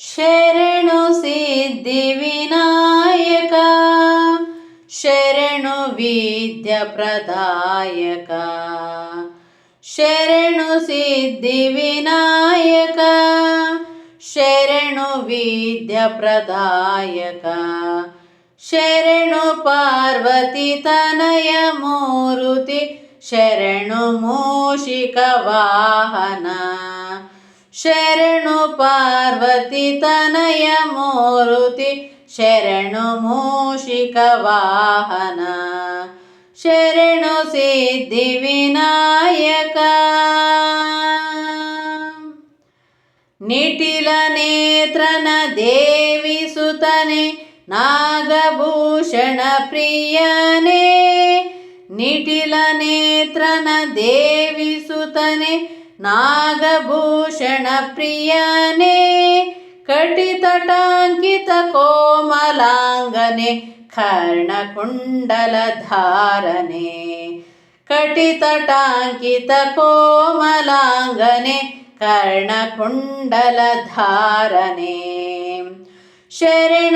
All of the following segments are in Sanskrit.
शरणु सिद्धिविनायक। शरणु शरणुविद्यप्रदायका शरणु सिद्धिविनायक। शरणु विद्याप्रदायक। शरणु पार्वतीतनयमूरुति शरणु मूषिकवाहना। ಶರಣು ಪಾರ್ವತಿ ತನಯ ಮೂರುತಿ, ಶರಣು ಮೂಷಿಕ ವಾಹನ. ಶರಣು ಸಿದ್ಧಿ ವಿನಾಯಕ. ನಿಟಿಲ ನೇತ್ರನ ದೇವಿ ಸುತನೆ, ನಾಗಭೂಷಣ ಪ್ರಿಯನೇ. ನಿಟಿಲ ನೇತ್ರನ ದೇವಿ ಸುತನೆ नागभूषणप्रियाने कटितटाङ्कितकोमलाङ्गने कर्णकुण्डलधारणे कटितटाङ्कितकोमलाङ्गने कर्णकुण्डलधारणे शरणुसिद्धिविनायक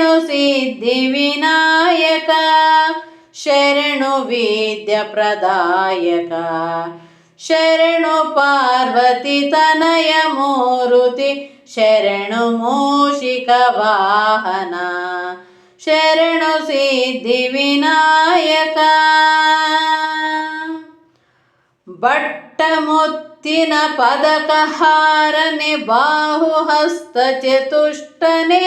शरणुविद्यप्रदायक ಶರಣು ಪಾರ್ವತಿ ತನಯ ಮೂರುತಿ, ಶರಣು ಮೂಷಿಕ ವಾಹನ. ಶರಣು ಸಿದ್ಧಿ ವಿನಾಯಕ. ಬಟ್ಟ ಮುತ್ತಿನ ಪದಕ ಹಾರನೆ ಬಾಹುಹಸ್ತ ಚತುಷ್ಟನೆ.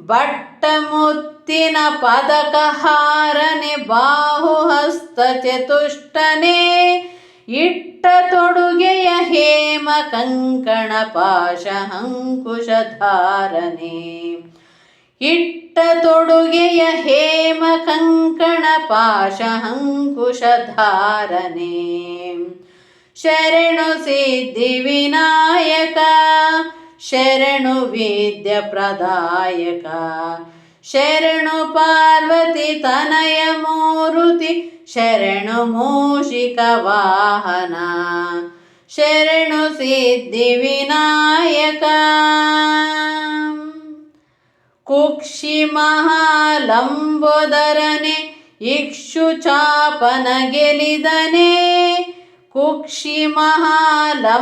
ಬಟ್ಟ ಮುತ್ತಿನ ಪದಕ ಹಾರನೆ ಬಾಹುಹಸ್ತ ಚತುಷ್ಟನೆ. ಇಟ್ಟ ತೊಡುಗೆಯ ಹೇಮ ಕಂಕಣ ಪಾಶ ಅಂಕುಶಧಾರನೆ ಇಟ್ಟ ತೊಡುಗೆಯ ಹೇಮ ಕಂಕಣ ಪಾಶ ಅಂಕುಶಧಾರನೆ ಶರಣು ಸಿದ್ಧಿ ವಿನಾಯಕ ಶರಣು ವಿದ್ಯ ಪ್ರದಾಯಕ ಶರಣು ಪಾರ್ವತಿ ತನಯ ಮೂರುತಿ, ಶರಣು ಮೂಷಿಕ ವಾಹನ. ಶರಣು ಸಿದ್ಧಿ ವಿನಾಯಕ. ಕುಕ್ಷಿ ಮಹಾಲಂಬೋದರನೆ, ಇಕ್ಷು ಚಾಪನ ಗೆಲಿದನೆ. ಕುಕ್ಷಿ ಮಹಾಲಂಬೋದರನೆ,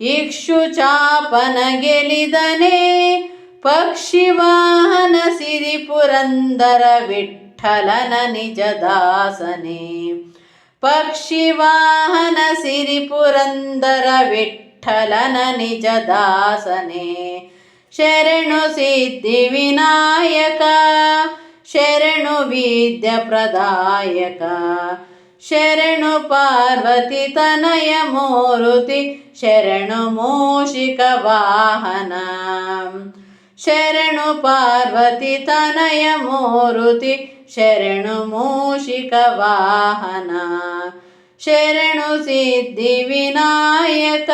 ಇಕ್ಷು ಚಾಪನ ಗೆಲಿದನೆ. पक्षिवाहनसिरिपुरन्दर विठ्ठलन निजदासने पक्षिवाहनसिरिपुरन्दरविठ्ठलन निजदासने शरणु सिद्धिविनायक शरणु विद्यप्रदायक। शरणु पार्वती तनय मोरुति शरणु मूषिकवाहना। ವಿದ್ಯ ಪ್ರದಾಯಕ ಶರಣು ಪಾರ್ವತಿ ತನಯ ಮೂರುತಿ ಶರಣು ಮೂಷಿಕ ವಾಹನ ಶರಣು ಪಾರ್ವತಿ ತನಯ ಮೂರುತಿ ಶರಣು ಮೂಷಿಕ ವಾಹನ ಶರಣು ಸಿದ್ಧಿ ವಿನಾಯಕ